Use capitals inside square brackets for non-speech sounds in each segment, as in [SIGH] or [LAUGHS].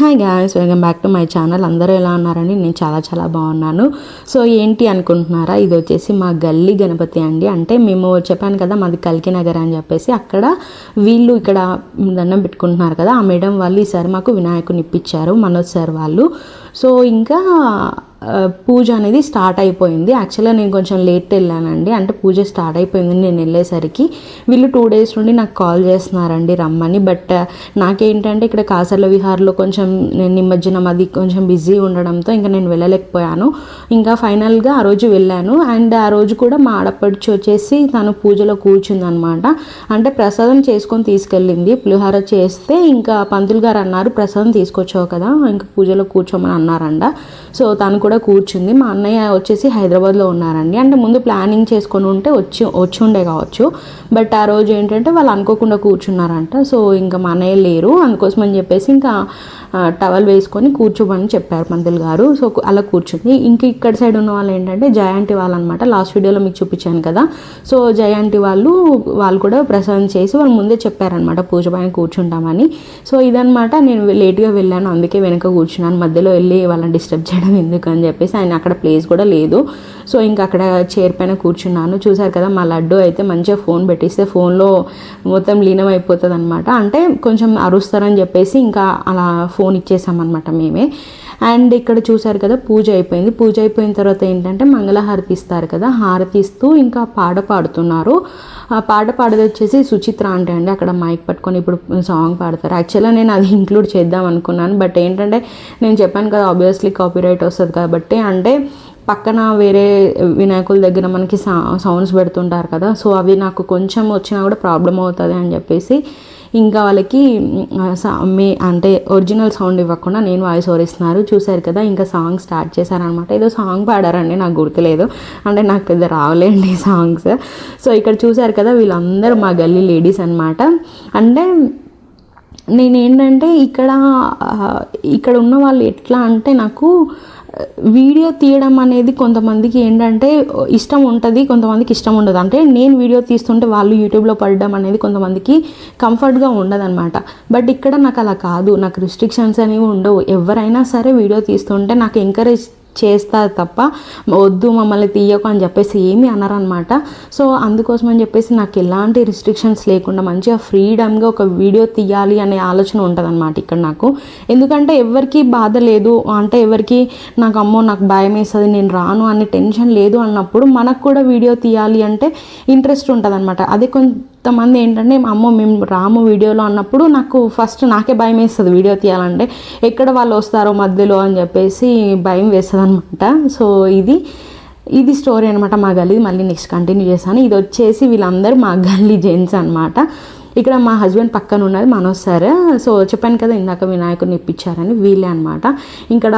Hi guys welcome back to my channel అందరూ ఎలా ఉన్నారండి? నేను చాలా చాలా బాగున్నాను. సో ఏంటి అనుకుంటున్నారా? ఇది వచ్చేసి మా గల్లీ గణపతి అండి. అంటే మేము చెప్పాను కదా మాది కల్కి నగర్ అని చెప్పేసి అక్కడ వీళ్ళు ఇక్కడ దండం పెట్టుకుంటున్నారు కదా ఆ మేడం వాళ్ళు ఈసారి మాకు వినాయకుని ఇప్పించారు మనోజ్ సార్ వాళ్ళు. సో ఇంకా పూజ అనేది స్టార్ట్ అయిపోయింది. యాక్చువల్గా నేను కొంచెం లేట్ వెళ్ళానండి. అంటే పూజ స్టార్ట్ అయిపోయింది నేను వెళ్ళేసరికి. వీళ్ళు టూ డేస్ నుండి నాకు కాల్ చేస్తున్నారండి రమ్మని. బట్ నాకేంటంటే ఇక్కడ కాసర్ల విహార్లో కొంచెం నేను నిమజ్జనం అది కొంచెం బిజీ ఉండడంతో ఇంకా నేను వెళ్ళలేకపోయాను. ఇంకా ఫైనల్గా ఆ రోజు వెళ్ళాను. అండ్ ఆ రోజు కూడా మా ఆడపడిచి వచ్చేసి తను పూజలో కూర్చుందనమాట అంటే ప్రసాదం చేసుకొని తీసుకెళ్ళింది. పులిహోర చేస్తే ఇంకా పంతులు గారు అన్నారు ప్రసాదం తీసుకొచ్చావు కదా ఇంకా పూజలో కూర్చోమని అన్నారంట. సో తను కూడా కూడా కూర్చుంది. మా అన్నయ్య వచ్చేసి హైదరాబాద్లో ఉన్నారండి. అంటే ముందు ప్లానింగ్ చేసుకొని ఉంటే వచ్చి వచ్చి ఉండే కావచ్చు. బట్ ఆ రోజు ఏంటంటే వాళ్ళు అనుకోకుండా కూర్చున్నారంట. సో ఇంకా మా అన్నయ్య లేరు. అందుకోసం అని చెప్పేసి ఇంకా టవల్ వేసుకొని కూర్చోమని చెప్పారు పంతులు గారు. సో అలా కూర్చుంది ఇంక ఇక్కడ సైడ్ ఉన్న వాళ్ళు ఏంటంటే జయాంటి వాళ్ళు అనమాట లాస్ట్ వీడియోలో మీకు చూపించాను కదా. సో జయాంటి వాళ్ళు వాళ్ళు కూడా ప్రసాదం చేసి వాళ్ళు ముందే చెప్పారనమాట పూజ పైన కూర్చుంటామని. సో ఇదనమాట నేను లేట్గా వెళ్ళాను. అందుకే వెనక కూర్చున్నాను. మధ్యలో వెళ్ళి వాళ్ళని డిస్టర్బ్ చేయడం ఎందుకు అని చెప్పేసి ఆయన అక్కడ ప్లేస్ కూడా లేదు. సో ఇంకా అక్కడ చైర్ పైన కూర్చున్నాను. చూసారు కదా మా లడ్డు అయితే మంచిగా ఫోన్ పెట్టిస్తే ఫోన్లో మొత్తం లీనం అయిపోతుంది అనమాట అంటే కొంచెం అరుస్తారని చెప్పేసి ఇంకా అలా ఫోన్ ఇచ్చేసామన్నమాట మేమే. అండ్ ఇక్కడ చూసారు కదా పూజ అయిపోయింది. పూజ అయిపోయిన తర్వాత ఏంటంటే మంగళహారతి ఇస్తారు కదా హారతి ఇస్తూ ఇంకా పాట పాడుతున్నారు. ఆ పాట పాడేది వచ్చేసి సుచిత్ర అంటే అండి. అక్కడ మైక్ పట్టుకొని ఇప్పుడు సాంగ్ పాడతారు. యాక్చువల్గా నేను అది ఇంక్లూడ్ చేద్దాం అనుకున్నాను. బట్ ఏంటంటే నేను చెప్పాను కదా ఆబ్వియస్లీ కాపీరైట్ వస్తుంది కాబట్టి. అంటే పక్కన వేరే వినాయకుల దగ్గర మనకి సా సౌండ్స్ పెడుతుంటారు కదా సో అవి నాకు కొంచెం వచ్చినా కూడా ప్రాబ్లం అవుతుంది అని చెప్పేసి ఇంకా వాళ్ళకి మీ అంటే ఒరిజినల్ సౌండ్ ఇవ్వకుండా నేను వాయిస్ ఓవర్ ఇస్తున్నారు. చూశారు కదా ఇంకా సాంగ్ స్టార్ట్ చేశారనమాట ఏదో సాంగ్ పాడారండి నాకు గుర్తులేదు. అంటే నాకు పెద్ద రావలేండి సాంగ్స్ సో ఇక్కడ చూశారు కదా వీళ్ళందరూ మా గల్లీ లేడీస్ అనమాట అంటే నేనేంటంటే ఇక్కడ ఇక్కడ ఉన్న వాళ్ళు ఎట్లా అంటే నాకు వీడియో తీయడం అనేది కొంతమందికి ఏంటంటే ఇష్టం ఉంటుంది కొంతమందికి ఇష్టం ఉండదు. అంటే నేను వీడియో తీస్తుంటే వాళ్ళు యూట్యూబ్లో పడడం అనేది కొంతమందికి కంఫర్ట్గా ఉండదన్నమాట. బట్ ఇక్కడ నాకు అలా కాదు. నాకు రిస్ట్రిక్షన్స్ అనేవి ఉండవు. ఎవరైనా సరే వీడియో తీస్తుంటే నాకు ఎంకరేజ్ చేస్తారు తప్ప వద్దు మమ్మల్ని తీయకు అని చెప్పేసి ఏమీ అనరనమాట సో అందుకోసం అని చెప్పేసి నాకు ఎలాంటి రిస్ట్రిక్షన్స్ లేకుండా మంచిగా ఫ్రీడమ్గా ఒక వీడియో తీయాలి అనే ఆలోచన ఉంటుందన్నమాట ఇక్కడ నాకు. ఎందుకంటే ఎవరికి బాధ లేదు. అంటే ఎవరికి నాకు అమ్మో నాకు భయం వేస్తుంది నేను రాను అనే టెన్షన్ లేదు అన్నప్పుడు మనకు కూడా వీడియో తీయాలి అంటే ఇంట్రెస్ట్ ఉంటుంది అనమాట కొంచెం కొంతమంది ఏంటంటే అమ్మో మేము రాము వీడియోలో అన్నప్పుడు నాకు ఫస్ట్ నాకే భయం వేస్తుంది వీడియో తీయాలంటే. ఎక్కడ వాళ్ళు వస్తారో మధ్యలో అని చెప్పేసి భయం వేస్తుంది అనమాట సో ఇది ఇది స్టోరీ అనమాట మా గల్లీ మళ్ళీ నెక్స్ట్ కంటిన్యూ చేశాను ఇది వచ్చేసి వీళ్ళందరూ మా గల్లీ జెంట్స్ అనమాట ఇక్కడ మా హస్బెండ్ పక్కన ఉన్నది మనోజ్ సార్. సో చెప్పాను కదా ఇందాక వినాయకుడిని ఇప్పించారని వీళ్ళే అనమాట ఇక్కడ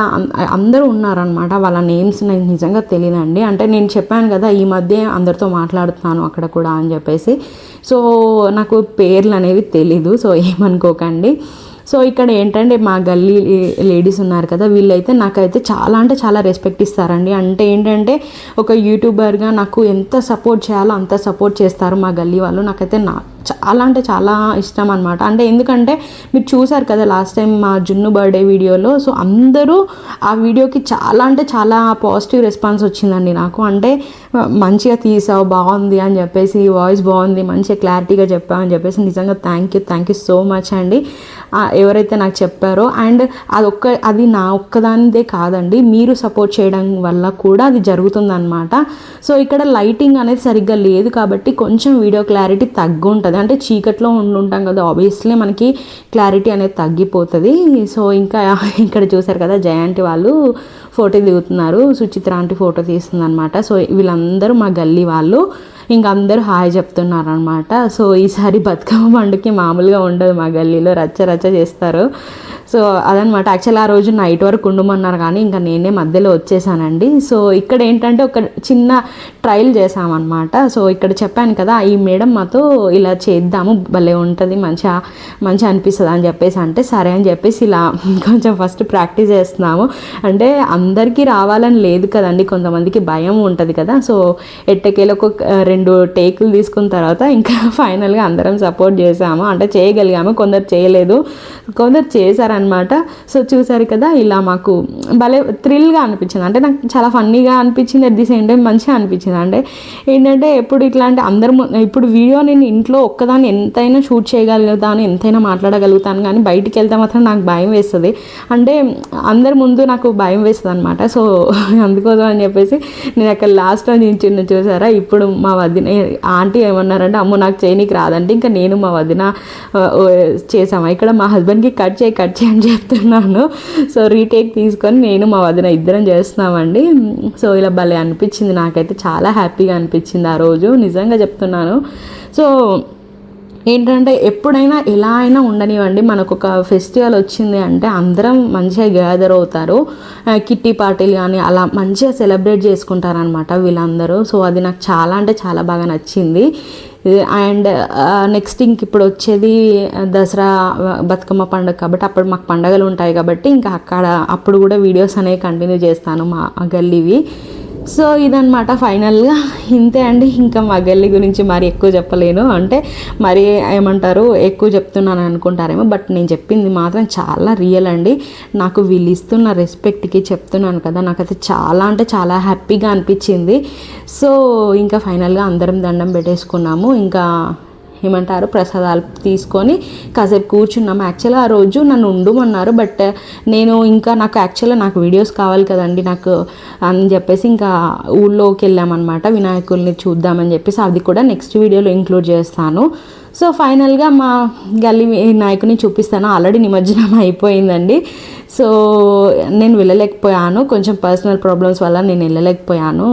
అందరూ ఉన్నారనమాట వాళ్ళ నేమ్స్ నాకు నిజంగా తెలియదండి అంటే నేను చెప్పాను కదా ఈ మధ్య అందరితో మాట్లాడుతున్నాను అక్కడ కూడా అని చెప్పేసి. సో నాకు పేర్లు అనేవి తెలీదు సో ఏమనుకోకండి. సో ఇక్కడ ఏంటంటే మా గల్లీ లేడీస్ ఉన్నారు కదా వీళ్ళైతే నాకైతే చాలా అంటే చాలా రెస్పెక్ట్ ఇస్తారండి. అంటే ఏంటంటే ఒక యూట్యూబర్గా నాకు ఎంత సపోర్ట్ చేయాలో అంత సపోర్ట్ చేస్తారు మా గల్లీ వాళ్ళు. నాకైతే నా చాలా అంటే చాలా ఇష్టం అనమాట అంటే ఎందుకంటే మీరు చూసారు కదా లాస్ట్ టైం మా జున్ను బర్త్డే వీడియోలో సో అందరూ ఆ వీడియోకి చాలా అంటే చాలా పాజిటివ్ రెస్పాన్స్ వచ్చిందండి నాకు. అంటే మంచిగా తీసావు బాగుంది అని చెప్పేసి వాయిస్ బాగుంది మంచిగా క్లారిటీగా చెప్పావు అని చెప్పేసి నిజంగా thank you thank you so much అండి. ఎవరైతే నాకు చెప్పారో అండ్ అది ఒక్క అది నా ఒక్కదానిదే కాదండి మీరు సపోర్ట్ చేయడం వల్ల కూడా అది జరుగుతుందన్నమాట. సో ఇక్కడ లైటింగ్ అనేది సరిగ్గా లేదు కాబట్టి కొంచెం వీడియో క్లారిటీ తగ్గు కదా అంటే చీకట్లో ఉండుంటాం కదా ఆబ్వియస్లీ మనకి క్లారిటీ అనేది తగ్గిపోతుంది. సో ఇంకా [LAUGHS] ఇక్కడ చూసారు కదా జయాంటి వాళ్ళు ఫోటో దిగుతున్నారు. సుచిత్ర ఆంటీ ఫోటో తీస్తుంది అనమాట సో వీళ్ళందరూ మా గల్లీ వాళ్ళు. ఇంక అందరూ హాయ్ చెప్తున్నారు అనమాట సో ఈసారి బతుకమ్మ పండుగకి మామూలుగా ఉండదు మా గల్లీలో. రచ్చ రచ్చ చేస్తారు. సో అదనమాట యాక్చువల్ ఆ రోజు నైట్ వరకు ఉండమన్నారు కానీ ఇంకా నేనే మధ్యలో వచ్చేసానండి. సో ఇక్కడ ఏంటంటే ఒక చిన్న ట్రయల్ చేసామన్నమాట సో ఇక్కడ చెప్పాను కదా ఈ మేడం మాతో ఇలా చేద్దాము భలే ఉంటుంది మంచిగా మంచిగా అనిపిస్తుంది అని చెప్పేసి అంటే సరే అని చెప్పేసి ఇలా [LAUGHS] కొంచెం ఫస్ట్ ప్రాక్టీస్ చేస్తున్నాము. అంటే అందరికీ రావాలని లేదు కదండి కొంతమందికి భయం ఉంటుంది కదా. సో ఎట్టకేలకు ఒక రెండు టేకులు తీసుకున్న తర్వాత ఇంకా [LAUGHS] ఫైనల్గా అందరం సపోర్ట్ చేసాము అంటే చేయగలిగాము కొందరు చేయలేదు. కొందరు చేశారనమాట సో చూసారు కదా ఇలా మాకు భలే థ్రిల్గా అనిపించింది. అంటే నాకు చాలా ఫన్నీగా అనిపించింది అట్ ది సేమ్ టైం మంచిగా అనిపించింది. అంటే ఏంటంటే ఎప్పుడు ఇట్లాంటి అందరు ఇప్పుడు వీడియో నేను ఇంట్లో ఒక్కదాన్ని ఎంతైనా షూట్ చేయగలుగుతాను ఎంతైనా మాట్లాడగలుగుతాను కానీ బయటికి వెళ్తే మాత్రం నాకు భయం వేస్తుంది. అంటే అందరి ముందు నాకు భయం వేస్తుంది అనమాట సో [LAUGHS] అందుకోసం అని చెప్పేసి నేను అక్కడ లాస్ట్లో నేను చిన్న చూసారా? ఇప్పుడు మా వదిన ఆంటీ ఏమన్నారంటే అమ్మో నాకు చేయనీకి రాదంటే ఇంకా నేను మా వదిన చేసాము? ఇక్కడ మా హస్బెండ్కి కట్ చేయి కట్ చేయి అని చెప్తున్నాను. సో రీటేక్ తీసుకొని నేను మా వదిన ఇద్దరం చేస్తున్నామండి. సో ఇలా భలే అనిపించింది. నాకైతే చాలా హ్యాపీగా అనిపించింది ఆ రోజు. నిజంగా చెప్తున్నాను. సో ఏంటంటే ఎప్పుడైనా ఎలా అయినా ఉండనివ్వండి. మనకు ఒక ఫెస్టివల్ వచ్చింది అంటే అందరం మంచిగా గ్యాదర్ అవుతారు. కిట్టి పార్టీలు కానీ అలా మంచిగా సెలబ్రేట్ చేసుకుంటారనమాట వీళ్ళందరూ. సో అది నాకు చాలా అంటే చాలా బాగా నచ్చింది. అండ్ నెక్స్ట్ ఇంక ఇప్పుడు వచ్చేది దసరా బతుకమ్మ పండుగ కాబట్టి అప్పుడు మాకు పండగలు ఉంటాయి కాబట్టి ఇంకా అక్కడ అప్పుడు కూడా వీడియోస్ అనేవి కంటిన్యూ చేస్తాను మా గల్లీవి. సో ఇదనమాట ఫైనల్గా. ఇంతే అండి. ఇంకా మా గల్లీ గురించి మరి ఎక్కువ చెప్పలేను. అంటే మరి ఏమంటారు ఎక్కువ చెప్తున్నాను అనుకుంటారేమో బట్ నేను చెప్పింది మాత్రం చాలా రియల్ అండి. నాకు వీళ్ళు ఇస్తున్న రెస్పెక్ట్కి చెప్తున్నాను కదా నాకైతే చాలా అంటే చాలా హ్యాపీగా అనిపించింది. సో ఇంకా ఫైనల్గా అందరం దండం పెట్టేసుకున్నాము. ఇంకా ఏమంటారు ప్రసాదాలు తీసుకొని కాసేపు కూర్చున్నాము యాక్చువల్గా ఆ రోజు నన్ను ఉండమన్నారు బట్ uh, నేను ఇంకా నాకు యాక్చువల్గా నాకు వీడియోస్ కావాలి కదండి నాకు అని చెప్పేసి ఇంకా ఊళ్ళోకి వెళ్ళామన్నమాట. వినాయకుల్ని చూద్దామని చెప్పేసి అది కూడా నెక్స్ట్ వీడియోలో ఇంక్లూడ్ చేస్తాను. సో ఫైనల్గా మా గల్లీ వినాయకుని చూపిస్తాను. ఆల్రెడీ నిమజ్జనం అయిపోయిందండి. సో నేను వెళ్ళలేకపోయాను. కొంచెం పర్సనల్ ప్రాబ్లమ్స్ వల్ల నేను వెళ్ళలేకపోయాను.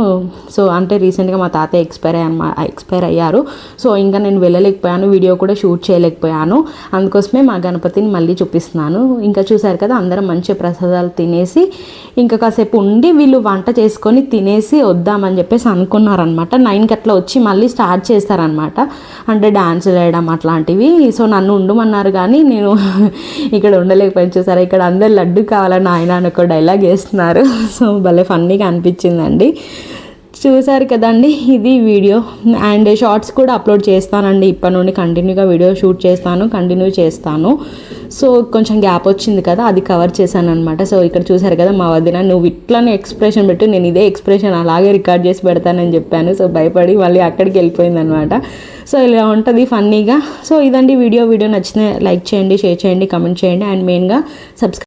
సో అంటే రీసెంట్గా మా తాతయ్య ఎక్స్పైర్ అయ్యా ఎక్స్పైర్ అయ్యారు. సో ఇంకా నేను వెళ్ళలేకపోయాను. వీడియో కూడా షూట్ చేయలేకపోయాను. అందుకోసమే మా గణపతిని మళ్ళీ చూపిస్తున్నాను. ఇంకా చూసారు కదా అందరం మంచి ప్రసాదాలు తినేసి ఇంకా కాసేపు ఉండి వీళ్ళు వంట చేసుకొని తినేసి వద్దామని చెప్పేసి అనుకున్నారనమాట నైన్కి అట్లా వచ్చి మళ్ళీ స్టార్ట్ చేస్తారనమాట అంటే డాన్స్ వేయడం అట్లాంటివి. సో నన్ను ఉండమన్నారు కానీ నేను [LAUGHS] ఇక్కడ ఉండలేకపోయాను. చూసారా ఇక్కడ అందరు లడ్డు కావాలని నాయన అని ఒక డైలాగ్ వేస్తున్నారు. [LAUGHS] సో భలే ఫన్నీగా అనిపించిందండి. చూసారు కదండి ఇది వీడియో. అండ్ షార్ట్స్ కూడా అప్లోడ్ చేస్తానండి. ఇప్పటి నుండి కంటిన్యూగా వీడియో షూట్ చేస్తాను కంటిన్యూ చేస్తాను. సో కొంచెం గ్యాప్ వచ్చింది కదా అది కవర్ చేశాను అనమాట సో ఇక్కడ చూసారు కదా మా వదిన నువ్వు ఇట్లానే ఎక్స్ప్రెషన్ పెట్టు నేను ఇదే ఎక్స్ప్రెషన్ అలాగే రికార్డ్ చేసి పెడతానని చెప్పాను. సో భయపడి మళ్ళీ అక్కడికి వెళ్ళిపోయింది అనమాట సో ఇలా ఉంటుంది ఫన్నీగా సో ఇదండి వీడియో. వీడియో నచ్చిన లైక్ చేయండి షేర్ చేయండి కమెంట్ చేయండి. అండ్ మెయిన్గా సబ్స్క్రైబ్